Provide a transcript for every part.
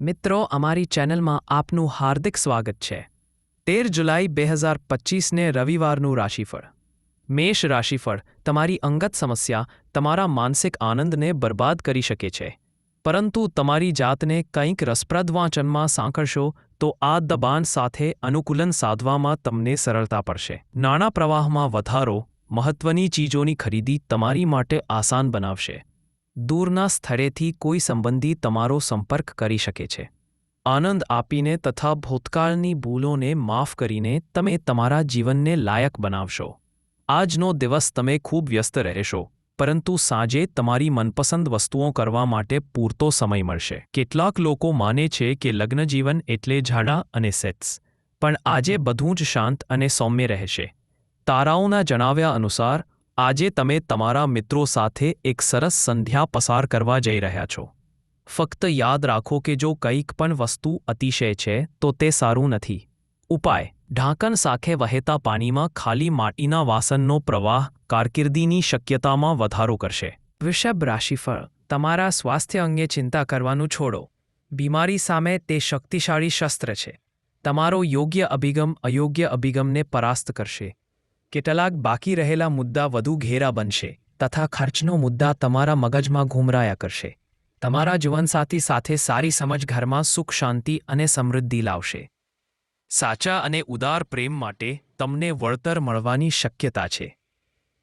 મિત્રો, અમારી ચેનલમાં આપનું હાર્દિક સ્વાગત છે. તેર જુલાઈ બે હજાર પચીસને રવિવારનું રાશિફળ. મેષ રાશિફળ તમારી અંગત સમસ્યા, તમારા માનસિક આનંદને બરબાદ કરી શકે છે. પરંતુ તમારી જાતને કંઈક રસપ્રદ વાંચનમાં સાંકળશો, તો આ દબાણ સાથે અનુકૂલન સાધવામાં તમને સરળતા પડશે. નાણાં પ્રવાહમાં વધારો મહત્વની ચીજોની ખરીદી તમારી માટે આસાન બનાવશે. દૂરના સ્થળેથી કોઈ સંબંધી તમારો સંપર્ક કરી શકે છે. આનંદ આપીને તથા ભૂતકાળની ભૂલોને માફ કરીને તમે તમારા જીવનને લાયક બનાવશો. આજનો દિવસ તમે ખૂબ વ્યસ્ત રહેશો, પરંતુ સાંજે તમારી મનપસંદ વસ્તુઓ કરવા માટે પૂરતો સમય મળશે. કેટલાક લોકો માને છે કે લગ્નજીવન એટલે ઝાડા અને સેટ્સ, પણ આજે બધું જ શાંત અને સૌમ્ય રહેશે. તારાઓના જણાવ્યા અનુસાર આજે તમે તમારા મિત્રો સાથે એક સરસ સંધ્યા પસાર કરવા જઈ રહ્યા છો. ફક્ત યાદ રાખો કે જો કંઈક પણ વસ્તુ અતિશય છે, તો તે સારું નથી. ઉપાય. ઢાંકણ સાથે વહેતા પાણીમાં ખાલી માટીના વાસનનો પ્રવાહ કારકિર્દીની શક્યતામાં વધારો કરશે. વૃષભ રાશિફળ. તમારા સ્વાસ્થ્ય અંગે ચિંતા કરવાનું છોડો. બીમારી સામે તે શક્તિશાળી શસ્ત્ર છે. તમારો યોગ્ય અભિગમ અયોગ્ય અભિગમને પરાસ્ત કરશે. કેટલાક બાકી રહેલા મુદ્દા વધુ ઘેરા બનશે તથા ખર્ચનો મુદ્દા તમારા મગજમાં ઘૂમરાયા કરશે. તમારા જીવનસાથી સાથે સારી સમજ ઘરમાં સુખ, શાંતિ અને સમૃદ્ધિ લાવશે. સાચા અને ઉદાર પ્રેમ માટે તમને વળતર મળવાની શક્યતા છે.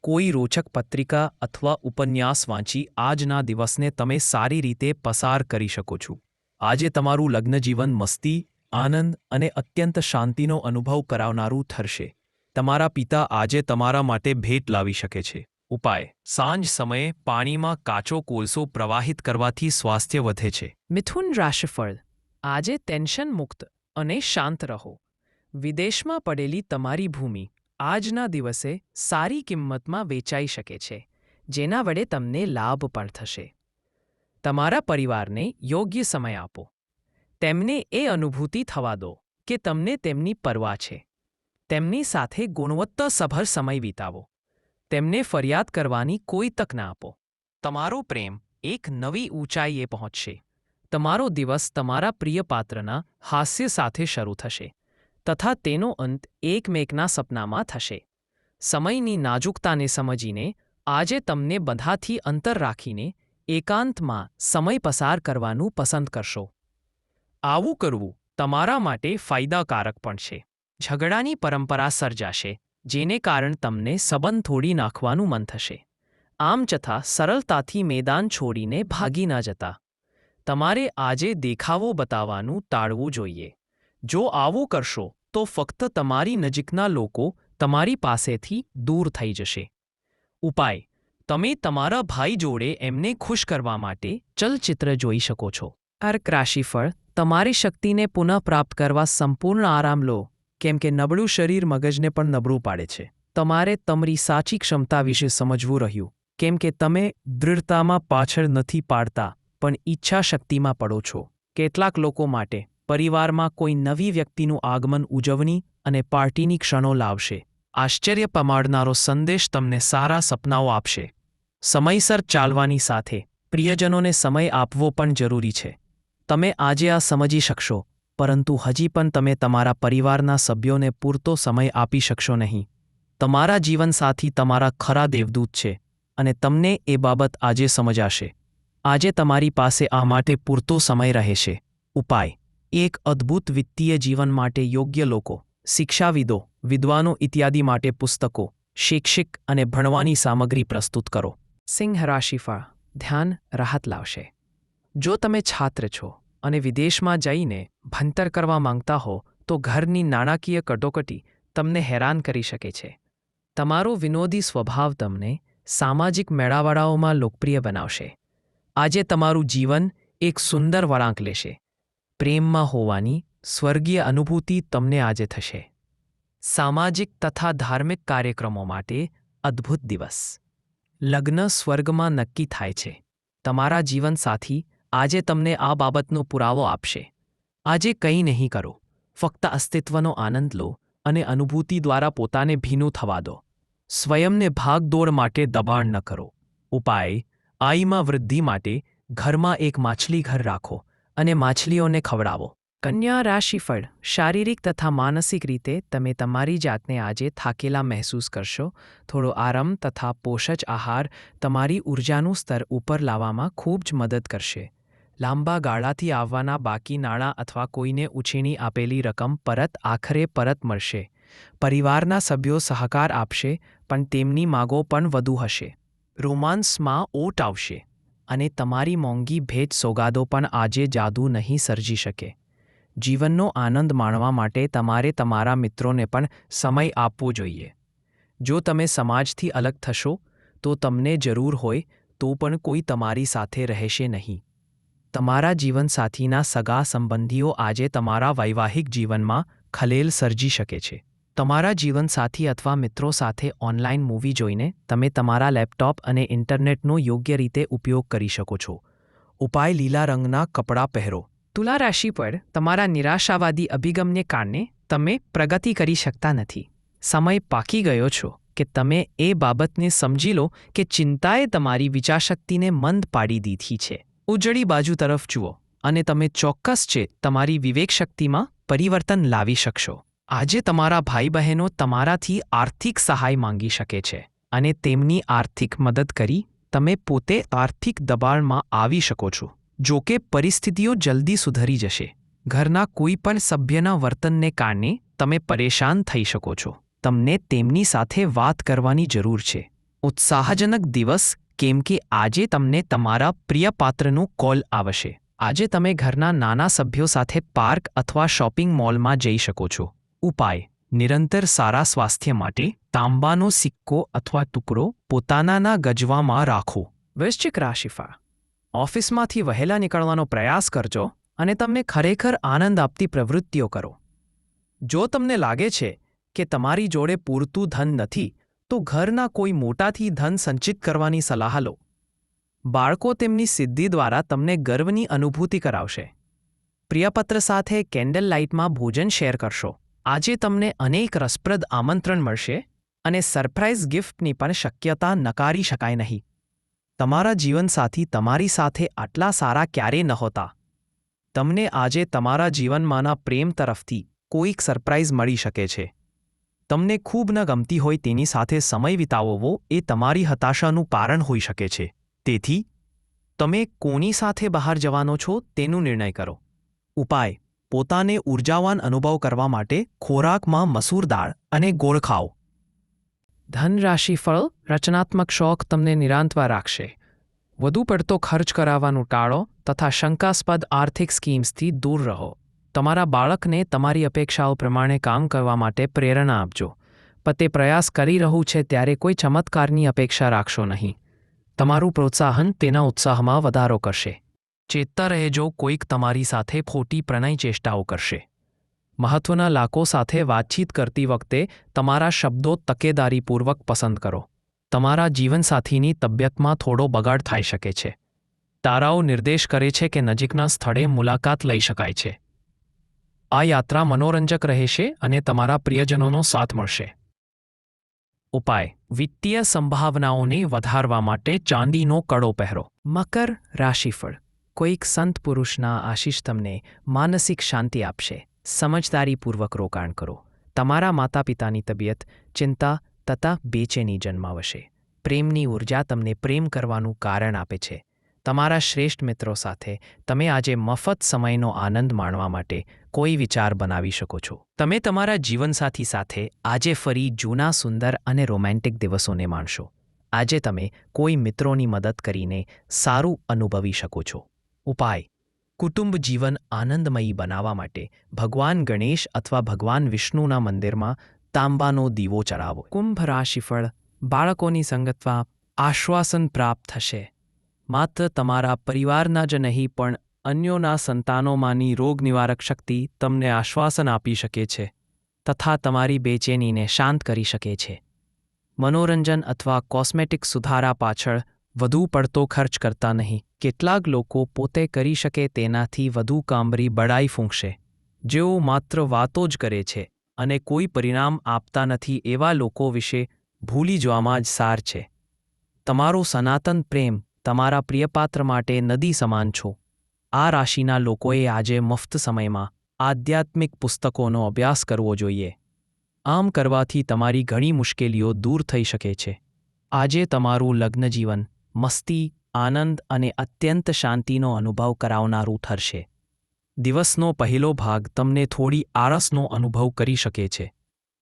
કોઈ રોચક પત્રિકા અથવા ઉપન્યાસ વાંચી આજના દિવસને તમે સારી રીતે પસાર કરી શકો છો. આજે તમારું લગ્નજીવન મસ્તી, આનંદ અને અત્યંત શાંતિનો અનુભવ કરાવનારું થશે તમારા પિતા આજે તમારા માટે ભેટ લાવી શકે છે. ઉપાય. સાંજ સમયે પાણીમાં કાચો કોલસો પ્રવાહિત કરવાથી સ્વાસ્થ્ય વધે છે. મિથુન રાશિફળ. આજે ટેન્શન મુક્ત અને શાંત રહો. વિદેશમાં પડેલી તમારી ભૂમિ આજના દિવસે સારી કિંમતમાં વેચાઈ શકે છે, જેના વડે તમને લાભ પણ થશે. તમારા પરિવારને યોગ્ય સમય આપો. તેમને એ અનુભૂતિ થવા દો કે તમને તેમની પરવા છે. તેમની સાથે ગુણવત્તાસભર સમય વિતાવો. તેમને ફરિયાદ કરવાની કોઈ તક ના આપો. તમારો પ્રેમ એક નવી ઊંચાઈએ પહોંચશે. તમારો દિવસ તમારા પ્રિય પાત્રના હાસ્ય સાથે શરૂ થશે. તથા તેનો અંત એકમેકના સપનામાં થશે. સમયની નાજુકતાને સમજીને આજે તમને બધાથી અંતર રાખીને એકાંતમાં સમય પસાર કરવાનું પસંદ કરશો. આવું કરવું તમારા માટે ફાયદાકારક પણ છે. ઝઘડાની પરંપરા સર્જાશે, જેને કારણ તમને સંબંધ તોડી નાખવાનું મન થશે. આમ છતાં સરળતાથી મેદાન છોડીને ભાગી ના જતા. તમારે આજે દેખાવો બતાવવાનું ટાળવું જોઈએ. જો આવું કરશો, તો ફક્ત તમારી નજીકના લોકો તમારી પાસેથી દૂર થઈ જશે. ઉપાય, તમે તમારા ભાઈ જોડે એમને ખુશ કરવા માટે ચલચિત્ર જોઈ શકો છો. અર્ક રાશિફળ, તમારી શક્તિને પુનઃપ્રાપ્ત કરવા સંપૂર્ણ આરામ લો. કેમ કે નબળું શરીર મગજને પણ નબળું પાડે છે. તમારે તમારી સાચી ક્ષમતા વિશે સમજવું રહ્યું. કેમ કે તમે દૃઢતામાં પાછળ નથી પાડતા, પણ ઈચ્છાશક્તિમાં પડો છો. કેટલાક લોકો માટે પરિવારમાં કોઈ નવી વ્યક્તિનું આગમન ઉજવણી અને પાર્ટીની ક્ષણો લાવશે. આશ્ચર્ય પમાડનારો સંદેશ તમને સારા સપનાઓ આપશે. સમયસર ચાલવાની સાથે પ્રિયજનોને સમય આપવો પણ જરૂરી છે. તમે આજે આ સમજી શકશો. પરંતુ હજી પણ તમે તમારા પરિવારના સભ્યોને પૂરતો સમય આપી શકશો નહીં. તમારા જીવનસાથી તમારા ખરા દેવદૂત છે અને તમને એ બાબત આજે સમજાશે. આજે તમારી પાસે આ માટે પૂરતો સમય રહેશે. ઉપાય. એક અદ્ભુત વિત્તીય જીવન માટે યોગ્ય લોકો, શિક્ષાવિદો, વિદ્વાનો ઇત્યાદિ માટે પુસ્તકો, શૈક્ષિક અને ભણવાની સામગ્રી પ્રસ્તુત કરો. સિંહ રાશિફળ. ધ્યાન રાહત લાવશે. જો તમે છાત્ર છો અને વિદેશમાં જઈને ભણતર કરવા માંગતા હો તો ઘરની નાણાકીય કટોકટી તમને હેરાન કરી શકે છે. તમારો વિનોદી સ્વભાવ તમને સામાજિક મેળાવડાઓમાં લોકપ્રિય બનાવશે. આજે તમારું જીવન એક સુંદર વળાંક લેશે. પ્રેમમાં હોવાની સ્વર્ગીય અનુભૂતિ તમને આજે થશે. સામાજિક તથા ધાર્મિક કાર્યક્રમો માટે અદ્ભુત દિવસ. લગ્ન સ્વર્ગમાં નક્કી થાય છે. તમારા જીવનસાથી આજે તમને આ બાબતનો પુરાવો આપશે. આજે કંઈ નહીં કરો. ફક્ત અસ્તિત્વનો આનંદ લો અને અનુભૂતિ દ્વારા પોતાને ભીનું થવા દો. સ્વયંને ભાગદોડ માટે દબાણ ન કરો. ઉપાય, આઈમાં વૃદ્ધિ માટે ઘરમાં એક માછલી ઘર રાખો અને માછલીઓને ખવડાવો. કન્યા રાશિફળ, શારીરિક તથા માનસિક રીતે તમે તમારી જાતને આજે થાકેલા મહેસૂસ કરશો. થોડો આરામ તથા પોષજ આહાર તમારી ઊર્જાનું સ્તર ઉપર લાવવામાં ખૂબ જ મદદ કરશે. લાંબા ગાળાથી આવવાના બાકી નાણાં અથવા કોઈને ઉછીણી આપેલી રકમ પરત આખરે પરત મળશે. પરિવારના સભ્યો સહકાર આપશે, પણ તેમની માગો પણ વધુ હશે. રોમાન્સમાં ઓટ આવશે અને તમારી મોંઘી ભેટ સોગાદો પણ આજે જાદુ નહીં સર્જી શકે. જીવનનો આનંદ માણવા માટે તમારે તમારા મિત્રોને પણ સમય આપવો જોઈએ. જો તમે સમાજથી અલગ થશો, તો તમને જરૂર હોય તો પણ કોઈ તમારી સાથે રહેશે નહીં. તમારા જીવનસાથીના સગા સંબંધીઓ આજે તમારા વૈવાહિક જીવનમાં ખલેલ સર્જી શકે છે. તમારા જીવનસાથી અથવા મિત્રો સાથે ઓનલાઈન મૂવી જોઈને તમે તમારા લેપટોપ અને ઇન્ટરનેટનો યોગ્ય રીતે ઉપયોગ કરી શકો છો. ઉપાય લીલા રંગના કપડાં પહેરો. તુલા રાશિ પર તમારા નિરાશાવાદી અભિગમને કારણે તમે પ્રગતિ કરી શકતા નથી. સમય પાકી ગયો છો કે તમે એ બાબતને સમજી લો કે ચિંતાએ તમારી વિચારશક્તિને મંદ પાડી દીધી છે. ઉજળી બાજુ તરફ જુઓ અને તમે ચોક્કસ છે તમારી વિવેકશક્તિમાં પરિવર્તન લાવી શકશો. આજે તમારા ભાઈ બહેનો તમારાથી આર્થિક સહાય માંગી શકે છે અને તેમની આર્થિક મદદ કરી તમે પોતે આર્થિક દબાણમાં આવી શકો છો. જો કે પરિસ્થિતિઓ જલ્દી સુધરી જશે. ઘરના કોઈ પણ સભ્યના વર્તનને કારણે તમે પરેશાન થઈ શકો છો. તમને તેમની સાથે વાત કરવાની જરૂર છે. ઉત્સાહજનક દિવસ કેમ કે આજે તમને તમારા પ્રિય પાત્રનું કોલ આવશે. આજે તમે ઘરના નાના સભ્યો સાથે પાર્ક અથવા શોપિંગ મોલમાં જઈ શકો છો. ઉપાય, નિરંતર સારા સ્વાસ્થ્ય માટે તાંબાનો સિક્કો અથવા ટુકડો પોતાનાના ગજવામાં રાખો. વૃશ્ચિક રાશિફા ઓફિસમાંથી વહેલા નીકળવાનો પ્રયાસ કરજો અને તમને ખરેખર આનંદ આપતી પ્રવૃત્તિઓ કરો. જો તમને લાગે છે કે તમારી જોડે પૂરતું ધન નથી તો ઘરના કોઈ મોટાથી ધન સંચિત કરવાની સલાહ લો. બાળકો તેમની સિદ્ધિ દ્વારા તમને ગર્વની અનુભૂતિ કરાવશે. પ્રિયપત્ર સાથે કેન્ડલ લાઇટમાં ભોજન શેર કરશો. આજે તમને અનેક રસપ્રદ આમંત્રણ મળશે અને સરપ્રાઇઝ ગિફ્ટની પણ શક્યતા નકારી શકાય નહીં. તમારા જીવનસાથી તમારી સાથે આટલા સારા ક્યારે નહોતા. તમને આજે તમારા જીવનમાંના પ્રેમ તરફથી કોઈક સરપ્રાઇઝ મળી શકે છે. તમને ખૂબ ન ગમતી હોય તેની સાથે સમય વિતાવવો એ તમારી હતાશાનું કારણ હોઈ શકે છે. તેથી, તમે કોની સાથે બહાર જવાનો છો તેનું નિર્ણય કરો. ઉપાય, પોતાને ઉર્જાવાન અનુભવ કરવા માટે ખોરાકમાં મસૂર દાળ અને ગોળ ખાઓ. ધનરાશિફળ, રચનાત્મક શોખ તમને નિરાંતવા રાખશે. વધુ પડતો ખર્ચ કરાવવાનું ટાળો તથા શંકાસ્પદ આર્થિક સ્કીમ્સથી દૂર રહો. તમારા બાળકને તમારી અપેક્ષાઓ પ્રમાણે કામ કરવા માટે પ્રેરણા આપજો. પણ તે પ્રયાસ કરી રહ્યું છે ત્યારે કોઈ ચમત્કારની અપેક્ષા રાખશો નહીં. તમારું પ્રોત્સાહન તેના ઉત્સાહમાં વધારો કરશે. ચેતતા રહેજો, કોઈક તમારી સાથે ખોટી પ્રણય ચેષ્ટાઓ કરશે. મહત્વના લાકો સાથે વાતચીત કરતી વખતે તમારા શબ્દો તકેદારીપૂર્વક પસંદ કરો. તમારા જીવનસાથીની તબિયતમાં થોડો બગાડ થઈ શકે છે. તારાઓ નિર્દેશ કરે છે કે નજીકના સ્થળે મુલાકાત લઈ શકાય છે. આ યાત્રા મનોરંજક રહેશે અને તમારા પ્રિયજનોનો સાથ મળશે. ઉપાય. વિત્તીય સંભાવનાઓને વધારવા માટે ચાંદીનો કડો પહેરો. મકર રાશિફળ. કોઈક સંત પુરુષના આશીષ તમને માનસિક શાંતિ આપશે. સમજદારીપૂર્વક રોકાણ કરો. તમારા માતા પિતાની તબિયત ચિંતા તથા બેચેની જન્માવશે. પ્રેમની ઊર્જા તમને પ્રેમ કરવાનું કારણ આપે છે. તમારા શ્રેષ્ઠ મિત્રો સાથે તમે આજે મફત સમયનો આનંદ માણવા માટે કોઈ વિચાર બનાવી શકો છો. તમે તમારા જીવનસાથી સાથે આજે ફરી જૂના, સુંદર અને રોમેન્ટિક દિવસોને માણશો. આજે તમે કોઈ મિત્રોની મદદ કરીને સારું અનુભવી શકો છો. ઉપાય. કુટુંબ જીવન આનંદમયી બનાવવા માટે ભગવાન ગણેશ અથવા ભગવાન વિષ્ણુના મંદિરમાં તાંબાનો દીવો ચડાવો. કુંભ રાશિફળ બાળકોની સંગતમાં આશ્વાસન પ્રાપ્ત થશે. માત્ર તમારા પરિવારના જ નહીં, પણ અન્યોના સંતાનોમાંની રોગ નિવારક શક્તિ તમને આશ્વાસન આપી શકે છે તથા તમારી બેચેનીને શાંત કરી શકે છે. મનોરંજન અથવા કોસ્મેટિક સુધારા પાછળ વધુ પડતો ખર્ચ કરતા નહીં. કેટલાક લોકો પોતે કરી શકે તેનાથી વધુ કામરી બડાઈ ફૂંકશે. જેઓ માત્ર વાતો જ કરે છે અને કોઈ પરિણામ આપતા નથી એવા લોકો વિશે ભૂલી જવામાં જ સાર છે. તમારો સનાતન પ્રેમ તમારા પ્રિયપાત્ર માટે નદી સમાન છો. આ રાશિના લોકોએ આજે મફત સમયમાં આધ્યાત્મિક પુસ્તકોનો અભ્યાસ કરવો જોઈએ. આમ કરવાથી તમારી ઘણી મુશ્કેલીઓ દૂર થઈ શકે છે. આજે તમારું લગ્ન જીવન, મસ્તી, આનંદ અને અત્યંત શાંતિનો અનુભવ કરાવનારું ઠરશે દિવસનો પહેલો ભાગ તમને થોડી આળસનો અનુભવ કરી શકે છે.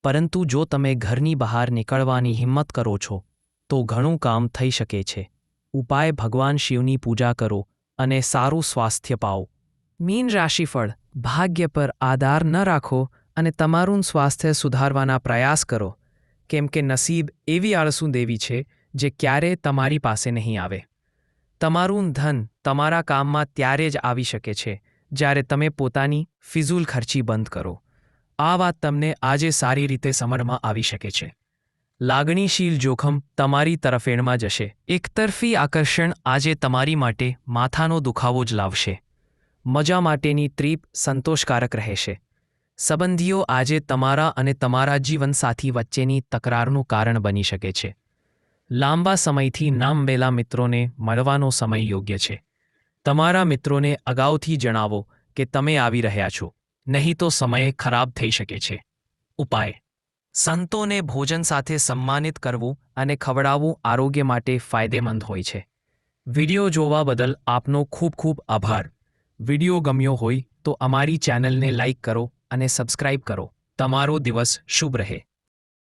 પરંતુ જો તમે ઘરની બહાર નીકળવાની હિંમત કરો છો, તો ઘણું કામ થઈ શકે છે. ઉપાય ભગવાન શિવની પૂજા કરો અને સારું સ્વાસ્થ્ય પાઓ. મીન રાશિફળ, ભાગ્ય પર આધાર ન રાખો અને તમારું સ્વાસ્થ્ય સુધારવાના પ્રયાસ કરો. કેમ કે નસીબ એવી આળસુ દેવી છે જે ક્યારે તમારી પાસે નહીં આવે. તમારું ધન તમારા કામમાં ત્યારે જ આવી શકે છે, જ્યારે તમે પોતાની ફિઝૂલ ખર્ચી બંધ કરો. આ વાત તમને આજે સારી રીતે સમજમાં આવી શકે છે. લાગણીશીલ જોખમ તમારી તરફેણમાં જશે. એકતરફી આકર્ષણ આજે તમારી માટે માથાનો દુખાવો જ લાવશે. મજા માટેની ત્રીપ સંતોષકારક રહેશે. સંબંધીઓ આજે તમારા અને તમારા જીવનસાથી વચ્ચેની તકરારનું કારણ બની શકે છે. લાંબા સમયથી નામવેલા મિત્રોને મળવાનો સમય યોગ્ય છે. તમારા મિત્રોને અગાઉથી જણાવો કે તમે આવી રહ્યા છો. નહીં તો સમય ખરાબ થઈ શકે છે. ઉપાય. સંતોને ભોજન સાથે સન્માનિત કરવું અને ખવડાવવું આરોગ્ય માટે ફાયદેમંદ હોય છે. વિડિયો જોવા બદલ આપનો ખૂબ ખૂબ આભાર. વિડિયો ગમ્યો હોય તો અમારી ચેનલને લાઇક કરો અને સબસ્ક્રાઇબ કરો. તમારો દિવસ શુભ રહે.